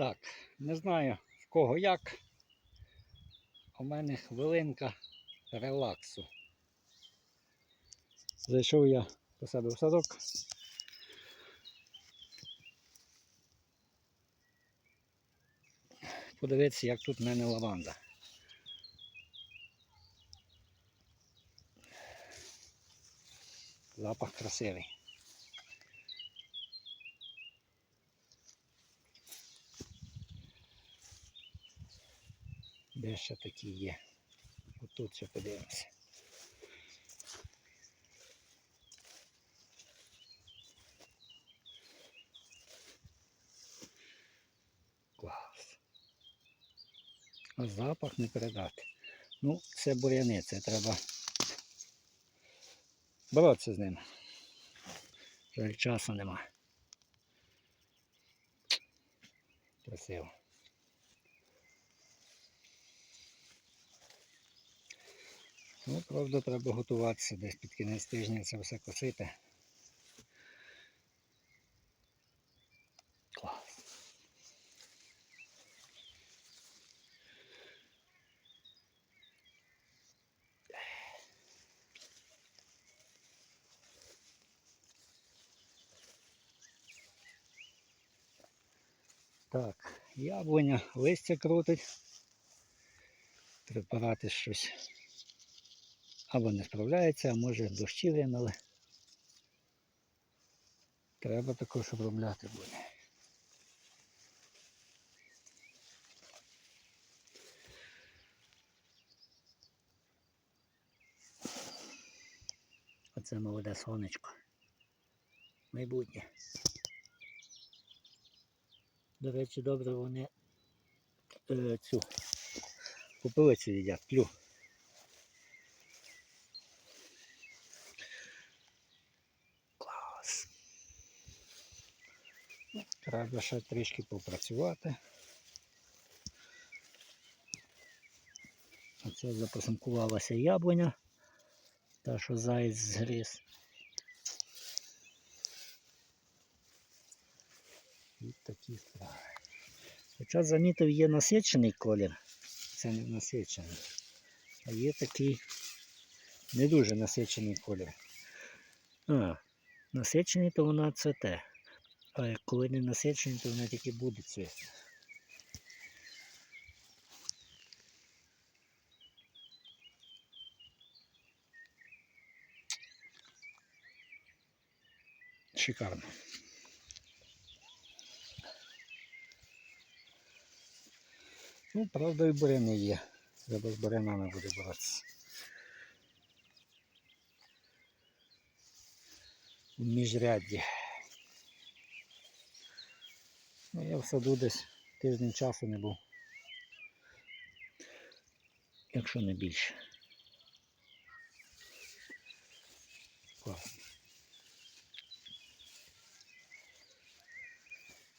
Так, не знаю в кого як. У мене хвилинка релаксу. Зайшов я до себе в садок. Подивитися, як тут в мене лаванда. Запах красивий. Де ще такі є? Отут ще подивимося. Клас. А запах не передати. Ну, це буряни, це треба боротися з ним. Жаль, часу нема. Красиво. Ну, правда, треба готуватися десь під кінець тижня це все косити. Так, яблуня листя крутить. Треба щось або не справляється, а може дощі вимили. Треба також обробляти буде. Оце молоде сонечко. Майбутнє. До речі, добре вони е, цю попелицю їдять, плю. Треба ще трішки попрацювати. Оце запасинкувалася яблуня, та що заєць згріз. І такі справи. Хоча замітив, є насичений колір, це не насичений, а є такий не дуже насичений колір. А, насичений, то вона цвете. А як коли не насичений, то вона тільки буде цвісти. Шикарно. Ну, правда, і буряни є. Треба з бурянами буде боротися. В міжрядді. Ну, я в саду десь тиждень часу не був. Якщо не більше. Класно.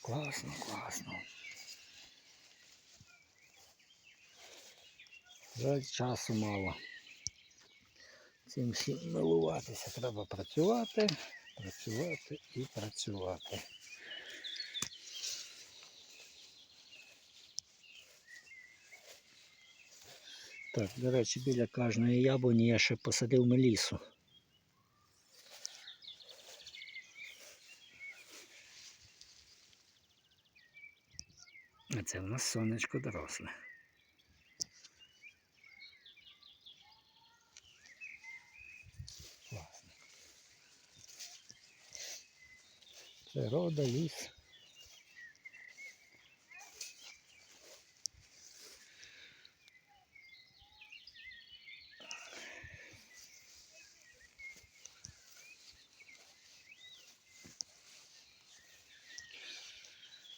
Класно, класно. Жаль, часу мало. Цим всім милуватися. Треба працювати, працювати і працювати. Так, до речі, біля кожної яблуні я ще посадив мелісу. А це в нас сонечко доросле. Природа, ліс.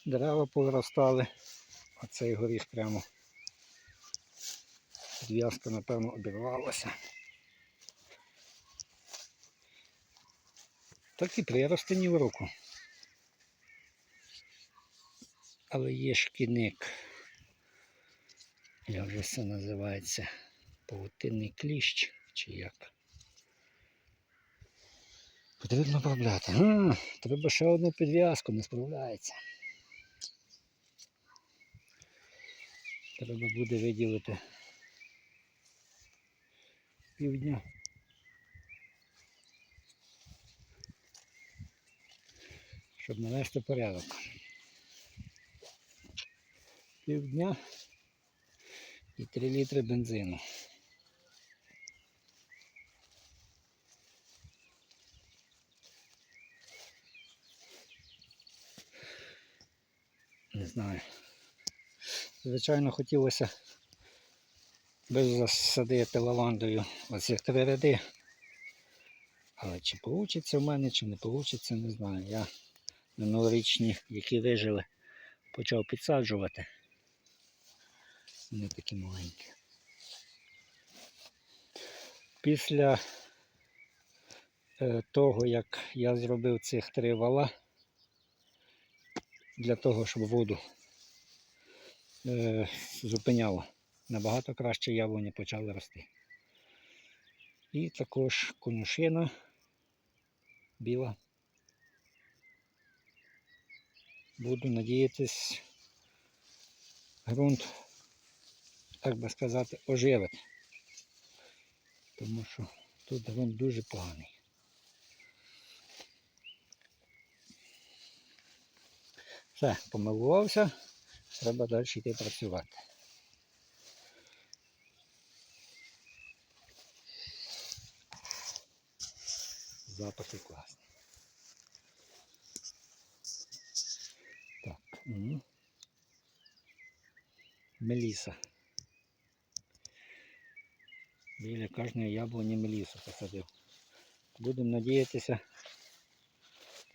Дерева повиростали, а цей горіх прямо. Підв'язка, напевно, обірвалася. Так і прирости ні в руку. Але є шкідник. Як же це називається? Павутинний кліщ чи як? Потрібно обробляти. А, треба ще одну підв'язку, не справляється. Треба буде виділити півдня. Щоб навести порядок. Півдня і 3 літри бензину. Не знаю. Звичайно, хотілося би засадити лавандою оці три ряди. Але чи вийде в мене, чи не вийде, не знаю. Я минулорічні, які вижили, почав підсаджувати. Вони такі маленькі. Після е, того, як я зробив цих три вала, для того, щоб воду е, зупиняло, набагато краще яблуні почали рости. І також конюшина біла. Буду надіятись, ґрунт, так би сказати, оживить. Тому що тут ґрунт дуже поганий. Все, помилувався, треба далі йти працювати. Запахи класні. Так. Угу. Меліса. Біля кожної яблуні мелісу посадив. Будемо надіятися,